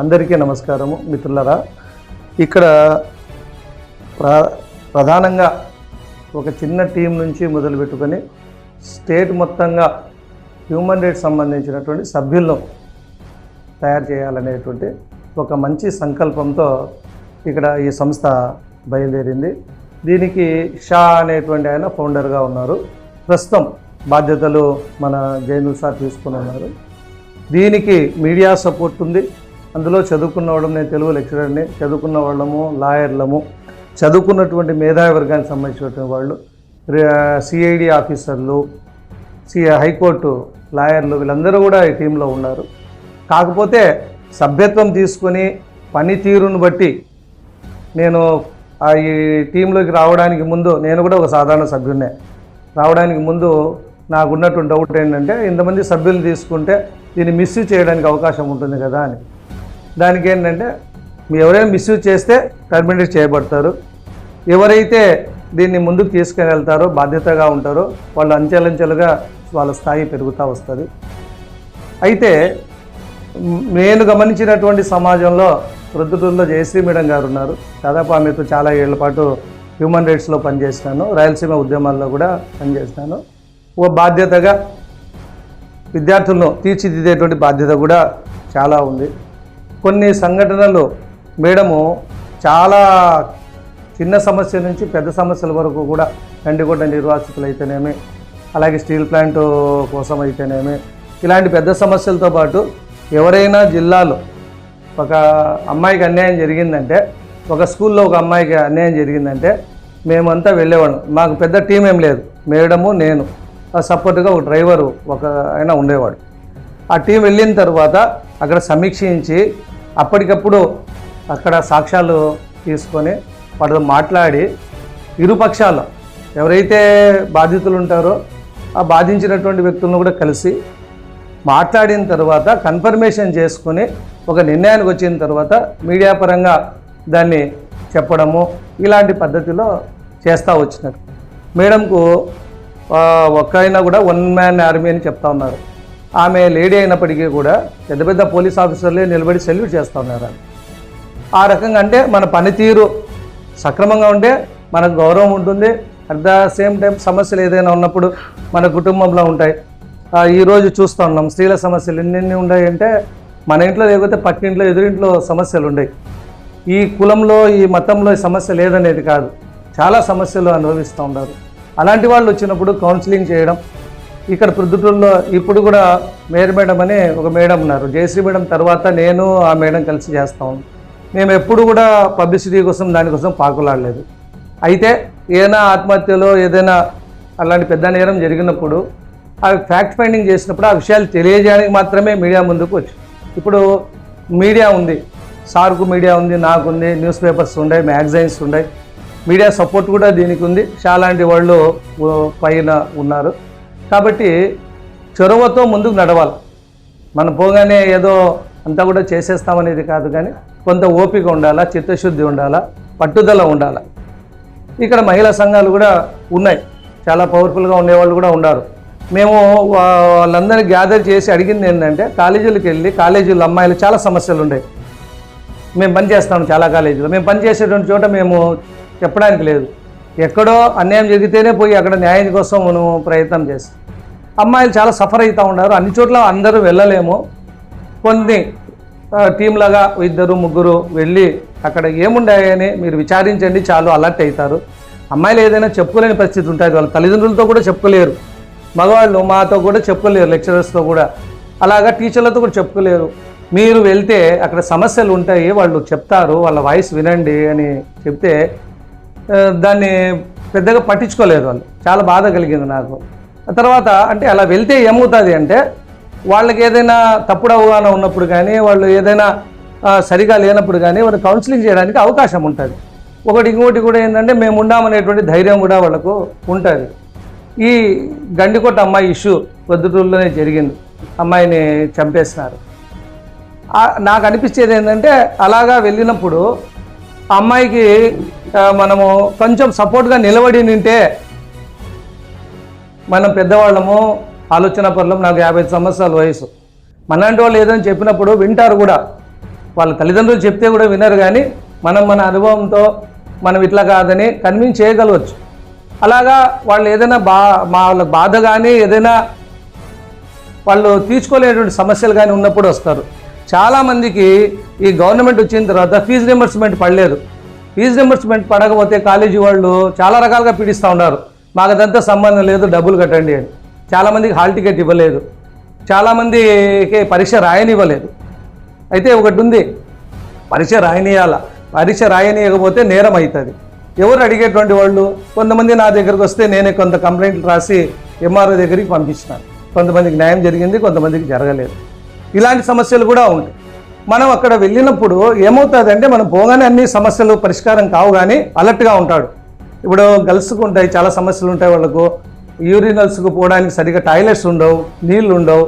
అందరికీ నమస్కారము మిత్రులరా. ఇక్కడ ప్ర ప్రధానంగా ఒక చిన్న టీం నుంచి మొదలుపెట్టుకొని స్టేట్ మొత్తంగా హ్యూమన్ రైట్స్ సంబంధించినటువంటి సభ్యులను తయారు చేయాలనేటువంటి ఒక మంచి సంకల్పంతో ఇక్కడ ఈ సంస్థ బయలుదేరింది. దీనికి షా అనేటువంటి ఆయన ఫౌండర్గా ఉన్నారు. ప్రస్తుతం బాధ్యతలు మన జైనుల్ సార్ తీసుకుని ఉన్నారు. దీనికి మీడియా సపోర్ట్ ఉంది. అందులో చదువుకున్న వాళ్ళం నేను తెలుగు లెక్చరర్ని. చదువుకున్న వాళ్ళము లాయర్లము. చదువుకున్నటువంటి మేధావి వర్గానికి సంబంధించినటువంటి వాళ్ళు సిఐడి ఆఫీసర్లు సి హైకోర్టు లాయర్లు వీళ్ళందరూ కూడా ఈ టీంలో ఉన్నారు. కాకపోతే సభ్యత్వం తీసుకొని పనితీరును బట్టి నేను ఆ ఈ టీంలోకి రావడానికి ముందు నేను కూడా ఒక సాధారణ సభ్యున్నే రావడానికి ముందు నాకున్నటువంటి డౌట్ ఏంటంటే ఇంతమంది సభ్యులు తీసుకుంటే దీన్ని మిస్యూజ్ చేయడానికి అవకాశం ఉంటుంది కదా అని. దానికి ఏంటంటే ఎవరైనా మిస్యూజ్ చేస్తే టర్మినేట్ చేయబడతారు. ఎవరైతే దీన్ని ముందుకు తీసుకుని వెళ్తారో బాధ్యతగా ఉంటారో వాళ్ళు అంచెలంచెలుగా వాళ్ళ స్థాయి పెరుగుతూ వస్తుంది. అయితే నేను గమనించినటువంటి సమాజంలో ప్రొద్దుటూరులో జయశ్రీ మేడం గారు ఉన్నారు దాదాపు ఆమెతో చాలా ఏళ్ళ పాటు హ్యూమన్ రైట్స్లో పనిచేసినాను. రాయలసీమ ఉద్యమాల్లో కూడా పనిచేసినాను. ఓ బాధ్యతగా విద్యార్థులను తీర్చిదిద్దేటువంటి బాధ్యత కూడా చాలా ఉంది. కొన్ని సంఘటనలు మేడము చాలా చిన్న సమస్య నుంచి పెద్ద సమస్యల వరకు కూడా గండిగొడ్డ నిర్వాసితులు అయితేనేమి అలాగే స్టీల్ ప్లాంట్ కోసం అయితేనేమి ఇలాంటి పెద్ద సమస్యలతో పాటు ఎవరైనా జిల్లాలో ఒక అమ్మాయికి అన్యాయం జరిగిందంటే ఒక స్కూల్లో ఒక అమ్మాయికి అన్యాయం జరిగిందంటే మేమంతా వెళ్ళేవాళ్ళం. మాకు పెద్ద టీం ఏం లేదు. మేడము నేను. సపోర్ట్గా ఒక డ్రైవరు ఒక ఆయన ఉండేవాడు. ఆ టీం వెళ్ళిన తర్వాత అక్కడ సమీక్షించి అప్పటికప్పుడు అక్కడ సాక్ష్యాలు తీసుకొని వాటితో మాట్లాడి ఇరుపక్షాలు ఎవరైతే బాధితులు ఉంటారో ఆ బాధించినటువంటి వ్యక్తులను కూడా కలిసి మాట్లాడిన తర్వాత కన్ఫర్మేషన్ చేసుకుని ఒక నిర్ణయానికి వచ్చిన తర్వాత మీడియా పరంగా దాన్ని చెప్పడము ఇలాంటి పద్ధతిలో చేస్తూ వచ్చినారు. మేడంకు ఒక్కైనా కూడా వన్ మ్యాన్ ఆర్మీ అని చెప్తా ఉన్నారు. ఆమె లేడీ అయినప్పటికీ కూడా పెద్ద పెద్ద పోలీస్ ఆఫీసర్లే నిలబడి సెల్యూట్ చేస్తూ ఉన్నారు. ఆ రకంగా అంటే మన పనితీరు సక్రమంగా ఉంటే మనకు గౌరవం ఉంటుంది. అట్ ద సేమ్ టైం సమస్యలు ఏదైనా ఉన్నప్పుడు మన కుటుంబంలో ఉంటాయి. ఈరోజు చూస్తూ ఉన్నాం స్త్రీల సమస్యలు ఎన్నెన్ని ఉన్నాయంటే మన ఇంట్లో లేకపోతే పక్కింట్లో ఎదురింట్లో సమస్యలు ఉన్నాయి ఈ కులంలో ఈ మతంలో సమస్య లేదనేది కాదు. చాలా సమస్యలు అనుభవిస్తూ ఉన్నారు. అలాంటి వాళ్ళు వచ్చినప్పుడు కౌన్సిలింగ్ చేయడం ఇక్కడ ప్రొద్దుటూరులో ఇప్పుడు కూడా మేరీ మేడం అని ఒక మేడం ఉన్నారు. జయశ్రీ మేడం తర్వాత నేను ఆ మేడం కలిసి చేస్తాం. మేము ఎప్పుడు కూడా పబ్లిసిటీ కోసం దానికోసం పాకులాడలేదు. అయితే ఏదైనా ఆత్మహత్యలో ఏదైనా అలాంటి పెద్ద నేరం జరిగినప్పుడు అవి ఫ్యాక్ట్ ఫైండింగ్ చేసినప్పుడు ఆ విషయాలు తెలియజేయడానికి మాత్రమే మీడియా ముందుకు వచ్చి ఇప్పుడు మీడియా ఉంది. సార్కు మీడియా ఉంది నాకుంది న్యూస్ పేపర్స్ ఉన్నాయి మ్యాగజైన్స్ ఉన్నాయి. మీడియా సపోర్ట్ కూడా దీనికి ఉంది. చాలాంటి వాళ్ళు పైన ఉన్నారు. కాబట్టి చొరవతో ముందుకు నడవాలి. మనం పోగానే ఏదో అంతా కూడా చేసేస్తామనేది కాదు కానీ కొంత ఓపిక ఉండాలా చిత్తశుద్ధి ఉండాలా పట్టుదల ఉండాలా. ఇక్కడ మహిళా సంఘాలు కూడా ఉన్నాయి. చాలా పవర్ఫుల్గా ఉండేవాళ్ళు కూడా ఉన్నారు. మేము వాళ్ళందరినీ గ్యాదర్ చేసి అడిగింది ఏంటంటే కాలేజీలకు వెళ్ళి కాలేజీలో అమ్మాయిలు చాలా సమస్యలు ఉన్నాయి మేము పనిచేస్తాము చాలా కాలేజీలో. మేము పనిచేసేటువంటి చోట మేము చెప్పడానికి లేదు. ఎక్కడో అన్యాయం జరిగితేనే పోయి అక్కడ న్యాయం కోసం మనం ప్రయత్నం చేస్తాం. అమ్మాయిలు చాలా సఫర్ అవుతూ ఉన్నారు. అన్ని చోట్ల అందరూ వెళ్ళలేము. కొన్ని టీంలాగా ఇద్దరు ముగ్గురు వెళ్ళి అక్కడ ఏముండాయని మీరు విచారించండి. చాలు అలర్ట్ అవుతారు అమ్మాయిలు ఏదైనా చెప్పుకోలేని పరిస్థితి ఉంటుంది. వాళ్ళ తల్లిదండ్రులతో కూడా చెప్పుకోలేరు. మగవాళ్ళు మాతో కూడా చెప్పుకోలేరు లెక్చరర్స్తో కూడా. అలాగా టీచర్లతో కూడా చెప్పుకోలేరు. మీరు వెళ్తే అక్కడ సమస్యలు ఉంటాయి. వాళ్ళు చెప్తారు వాళ్ళ వాయిస్ వినండి అని చెప్తే దాన్ని పెద్దగా పట్టించుకోలేదు వాళ్ళు. చాలా బాధ కలిగింది నాకు. తర్వాత అంటే అలా వెళ్తే ఏమవుతుంది అంటే వాళ్ళకి ఏదైనా తప్పుడు అవగాహన ఉన్నప్పుడు కానీ వాళ్ళు ఏదైనా సరిగా లేనప్పుడు కానీ వాళ్ళు కౌన్సిలింగ్ చేయడానికి అవకాశం ఉంటుంది. ఒకటి ఇంకోటి కూడా ఏంటంటే మేము ఉండామనేటువంటి ధైర్యం కూడా వాళ్ళకు ఉంటుంది. ఈ గండికోట అమ్మాయి ఇష్యూ పొద్దుటూరులోనే జరిగింది. అమ్మాయిని చంపేసినారు. నాకు అనిపించేది ఏంటంటే అలాగా వెళ్ళినప్పుడు అమ్మాయికి మనము కొంచెం సపోర్ట్గా నిలబడి నింటే మనం పెద్దవాళ్ళము ఆలోచన పరులం నాకు యాభై సంవత్సరాల వయసు. మనంటి వాళ్ళు ఏదైనా చెప్పినప్పుడు వింటారు కూడా. వాళ్ళ తల్లిదండ్రులు చెప్తే కూడా వినరు కానీ మనం మన అనుభవంతో మనం ఇట్లా కాదని కన్విన్స్ చేయగలవచ్చు. అలాగా వాళ్ళు ఏదైనా బా మా వాళ్ళకి బాధ కానీ ఏదైనా వాళ్ళు తీర్చుకోలేనటువంటి సమస్యలు కానీ ఉన్నప్పుడు వస్తారు. చాలామందికి ఈ గవర్నమెంట్ వచ్చిన తర్వాత ఫీజు రింబర్స్మెంట్ పడలేదు. ఫీజు రింబర్స్మెంట్ పడకపోతే కాలేజీ వాళ్ళు చాలా రకాలుగా పీడిస్తూ ఉన్నారు. మాకు అదంతా సంబంధం లేదు డబ్బులు కట్టండి అని. చాలామందికి హాల్ టికెట్ ఇవ్వలేదు. చాలామందికి పరీక్ష రాయనివ్వలేదు. అయితే ఒకటి ఉంది పరీక్ష రాయనీయాల పరీక్ష రాయనీయకపోతే నేరం అవుతుంది ఎవరు అడిగేటువంటి వాళ్ళు కొంతమంది నా దగ్గరకు వస్తే నేనే కొంత కంప్లైంట్లు రాసి ఎంఆర్ఓ దగ్గరికి పంపించినాను కొంతమందికి న్యాయం జరిగింది కొంతమందికి జరగలేదు. ఇలాంటి సమస్యలు కూడా ఉంటాయి. మనం అక్కడ వెళ్ళినప్పుడు ఏమవుతుందంటే మనం పోగానే అన్ని సమస్యలు పరిష్కారం కావు కానీ అలర్ట్గా ఉంటాడు. ఇప్పుడు గర్ల్స్కి ఉంటాయి చాలా సమస్యలు ఉంటాయి వాళ్ళకు. యూరినల్స్కి పోవడానికి సరిగ్గా టాయిలెట్స్ ఉండవు నీళ్ళు ఉండవు.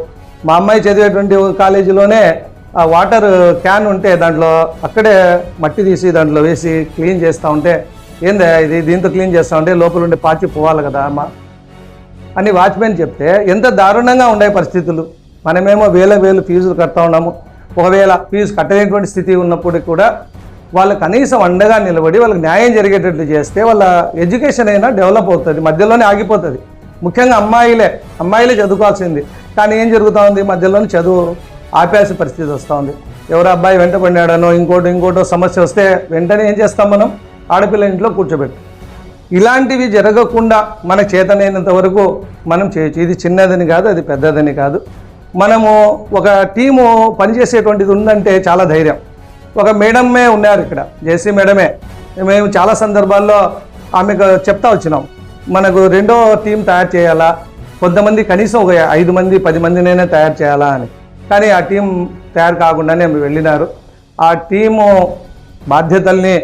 మా అమ్మాయి చదివేటువంటి కాలేజీలోనే ఆ వాటర్ క్యాన్ ఉంటే దాంట్లో అక్కడే మట్టి తీసి దాంట్లో వేసి క్లీన్ చేస్తూ ఉంటే ఏందా ఇది దీంతో క్లీన్ చేస్తూ ఉంటే లోపల ఉండే పాచి పోవాలి కదా అమ్మ అని వాచ్మెన్ చెప్తే ఎంత దారుణంగా ఉండే పరిస్థితులు. మనమేమో వేల వేలు ఫీజులు కడతా ఉన్నాము. ఒకవేళ ఫీజు కట్టలేనటువంటి స్థితి ఉన్నప్పుడు కూడా వాళ్ళు కనీసం అండగా నిలబడి వాళ్ళకి న్యాయం జరిగేటట్లు చేస్తే వాళ్ళ ఎడ్యుకేషన్ అయినా డెవలప్ అవుతుంది మధ్యలోనే ఆగిపోతుంది. ముఖ్యంగా అమ్మాయిలే అమ్మాయిలే చదువుకోవాల్సింది. కానీ ఏం జరుగుతూ ఉంది? మధ్యలోనే చదువు ఆపేసే పరిస్థితి వస్తూ ఉంది. ఎవరు అబ్బాయి వెంట పడినాడనో ఇంకోటి ఇంకోటో సమస్య వస్తే వెంటనే ఏం చేస్తాం మనం? ఆడపిల్ల ఇంట్లో కూర్చోబెట్టి. ఇలాంటివి జరగకుండా మన చేతనైనంత వరకు మనం చేయొచ్చు ఇది చిన్నదని కాదు అది పెద్దదని కాదు. మనము ఒక టీము పనిచేసేటువంటిది ఉందంటే చాలా ధైర్యం. ఒక మేడమే ఉన్నారు ఇక్కడ జేసీ మేడమే. మేము చాలా సందర్భాల్లో ఆమెకు చెప్తా వచ్చినాం మనకు రెండో టీం తయారు చేయాలా? కొంతమంది కనీసం ఒక ఐదు మంది పది మందినైనా తయారు చేయాలా అని. కానీ ఆ టీం తయారు కాకుండానే వెళ్ళినారు. ఆ టీము బాధ్యతల్ని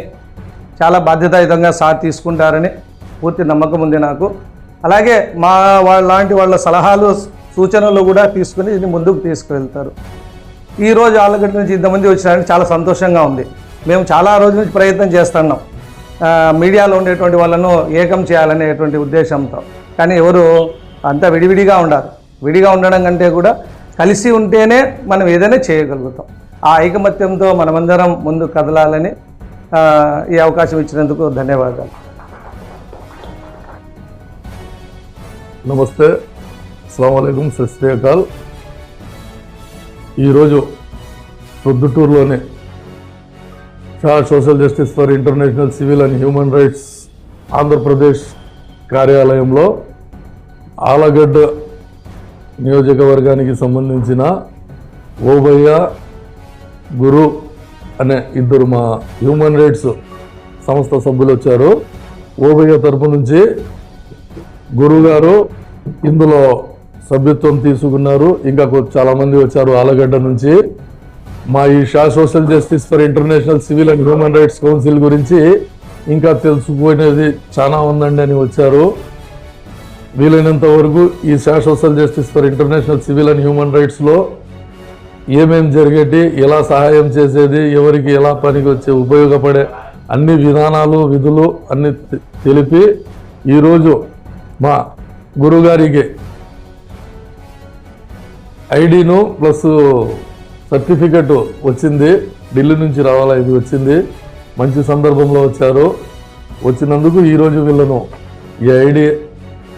చాలా బాధ్యతాయుతంగా సార్ తీసుకుంటారని పూర్తి నమ్మకం ఉంది నాకు. అలాగే మా వాళ్ళ లాంటి వాళ్ళ సలహాలు సూచనలు కూడా తీసుకుని దీన్ని ముందుకు తీసుకువెళ్తారు ఈరోజు ఆలగడ్డ నుంచి ఇంతమంది వచ్చినారని చాలా సంతోషంగా ఉంది. మేము చాలా రోజుల నుంచి ప్రయత్నం చేస్తున్నాం. మీడియాలో ఉండేటువంటి వాళ్ళను ఏకం చేయాలనేటువంటి ఉద్దేశంతో. కానీ ఎవరు అంతా విడివిడిగా ఉండాలి విడిగా ఉండడం కంటే కూడా కలిసి ఉంటేనే మనం ఏదైనా చేయగలుగుతాం. ఆ ఐకమత్యంతో మనమందరం ముందు కదలాలని ఈ అవకాశం ఇచ్చినందుకు ధన్యవాదాలు. నమస్తే. అస్సలం సత్ శ్రీ అకాల్ ఈరోజు ప్రొద్దుటూరులోనే Shah social justice for international civil and human rights Andhra Pradesh కార్యాలయంలో ఆలగడ్డ నియోజకవర్గానికి సంబంధించిన ఓబయ్య గురు అనే ఇద్దరు మా హ్యూమన్ రైట్స్ సంస్థ సభ్యులు వచ్చారు. ఓబయ్య తరపు నుంచి గురువు గారు ఇందులో సభ్యత్వం తీసుకున్నారు. ఇంకా చాలామంది వచ్చారు ఆలగడ్డ నుంచి. మా ఈ Shah social justice for international civil and human rights council గురించి ఇంకా తెలుసుకునేది చాలా ఉందండి అని వచ్చారు. వీలైనంత వరకు ఈ Shah social justice for international civil and human రైట్స్లో ఏమేమి జరిగేటి ఎలా సహాయం చేసేది ఎవరికి ఎలా పనికి వచ్చే ఉపయోగపడే అన్ని విధానాలు విధులు అన్ని తెలిపి ఈరోజు మా గురుగారికి ఐడిను ప్లస్ సర్టిఫికెట్ వచ్చింది. ఢిల్లీ నుంచి రావాలా ఇది వచ్చింది. మంచి సందర్భంలో వచ్చారు. వచ్చినందుకు ఈరోజు వీళ్ళను ఈ ఐడి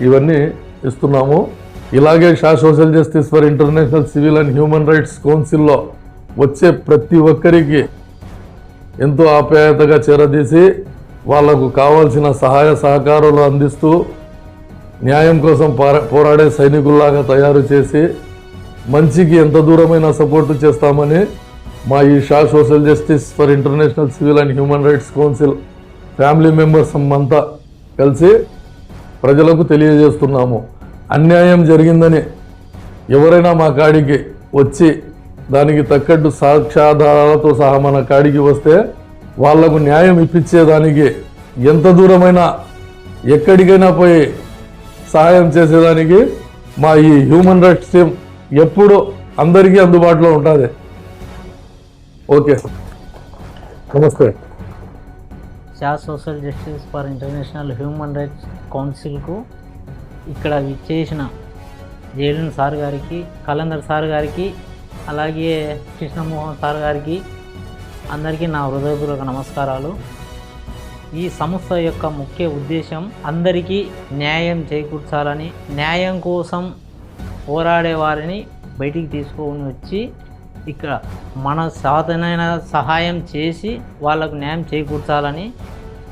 ఇవన్నీ ఇస్తున్నాము. ఇలాగే Shah social justice for international civil and human rights కౌన్సిల్లో వచ్చే ప్రతి ఒక్కరికి ఎంతో ఆప్యాయతగా చేరదీసి వాళ్ళకు కావాల్సిన సహాయ సహకారాలు అందిస్తూ న్యాయం కోసం పోరా- పోరాడే సైనికుల్లాగా తయారు చేసి మంచికి ఎంత దూరమైన సపోర్టు చేస్తామని మా ఈ Shah social justice for international civil and human rights council family members అంతా కలిసి ప్రజలకు తెలియజేస్తున్నాము. అన్యాయం జరిగిందని ఎవరైనా మా కాడికి వచ్చి దానికి తగ్గట్టు సాక్ష్యాధారాలతో సహా మన కాడికి వస్తే వాళ్ళకు న్యాయం ఇప్పించేదానికి ఎంత దూరమైనా ఎక్కడికైనా పోయి సహాయం చేసేదానికి మా ఈ హ్యూమన్ రైట్స్ టీం ఎప్పుడు అందరికీ అందుబాటులో ఉంటుంది ఓకే. నమస్తే. Shah social justice for international human rights కౌన్సిల్కు ఇక్కడ చేసిన జైలిన్ సార్ గారికి కలందర్ సార్ గారికి అలాగే కృష్ణమోహన్ సార్ గారికి అందరికీ నా హృదయపూర్వక నమస్కారాలు. ఈ సంస్థ యొక్క ముఖ్య ఉద్దేశం అందరికీ న్యాయం చేకూర్చాలని న్యాయం కోసం పోరాడే వారిని బయటికి తీసుకొని వచ్చి ఇక్కడ మన సాధనైన సహాయం చేసి వాళ్ళకు న్యాయం చేకూర్చాలని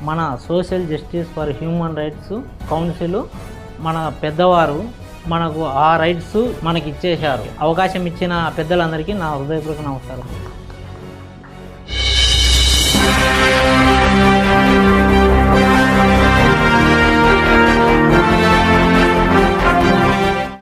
మన social justice for human rights council మన పెద్దవారు మనకు ఆ రైట్స్ మనకి ఇచ్చేశారు అవకాశం ఇచ్చిన పెద్దలందరికీ నా హృదయపూర్వక నమస్కారం.